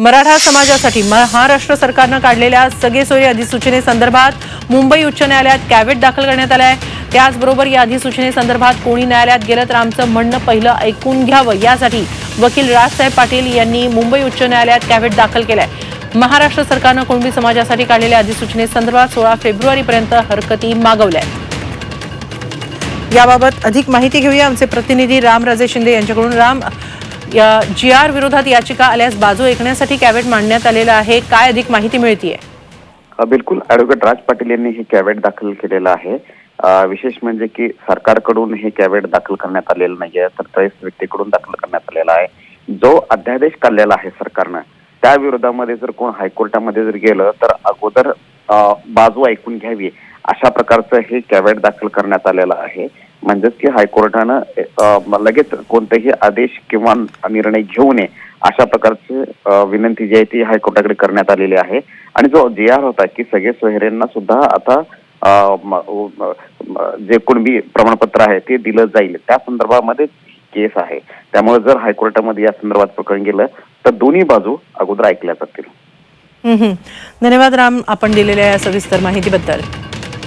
मराठा समाजासाठी महाराष्ट्र सरकारनं काढलेल्या सगळे सोयी अधिसूचनेसंदर्भात मुंबई उच्च न्यायालयात कॅवेट दाखल करण्यात आलं आहे त्याचबरोबर या अधिसूचनेसंदर्भात कोणी न्यायालयात गेलं तर आमचं म्हणणं पहिलं ऐकून घ्यावं. यासाठी वकील राजसाहेब पाटील यांनी मुंबई उच्च न्यायालयात कॅव्हेट दाखल केलाय. महाराष्ट्र सरकारनं कुणबी समाजासाठी काढलेल्या अधिसूचनेसंदर्भात सोळा फेब्रुवारीपर्यंत हरकती मागवल्या याबाबत अधिक माहिती घेऊया. आमचे प्रतिनिधी रामराजे शिंदे यांच्याकडून. राम या जी आर विरोधात याचिका आल्यास बाजू ऐकण्यासाठी कॅबेट मांडण्यात आलेलं आहे. काय अधिक माहिती मिळतीये? बिलकुल. ॲडव्होकेट राज पाटील यांनी हे कॅबेट दाखल केलेलं आहे. विशेष म्हणजे की सरकारकडून हे कॅबेट दाखल करण्यात आलेलं नाहीये तर त्रयस्थ व्यक्तीकडून दाखल करण्यात आलेला आहे. जो अध्यादेश काढलेला आहे सरकारनं त्या विरोधामध्ये जर कोण हायकोर्टामध्ये जर गेलं तर अगोदर बाजू ऐकून घ्यावी. अशा प्रकारचं हे कॅवेट दाखल करण्यात आलेलं आहे. म्हणजेच की हायकोर्टानं लगेच कोणतेही आदेश किंवा निर्णय घेऊ नये अशा प्रकारची विनंती जी आहे ती हायकोर्टाकडे करण्यात आलेली आहे. आणि जो जे आर होता की सगळे सोयरेंना सुद्धा आता जे कुणबी प्रमाणपत्र आहे ते दिलं जाईल. त्या संदर्भामध्ये केस आहे. त्यामुळे जर हायकोर्टामध्ये या संदर्भात प्रकरण गेलं तर दोन्ही बाजू अगोदर ऐकल्या जातील. हम्म, हम्म. धन्यवाद राम आपण दिलेल्या या सविस्तर माहितीबद्दल.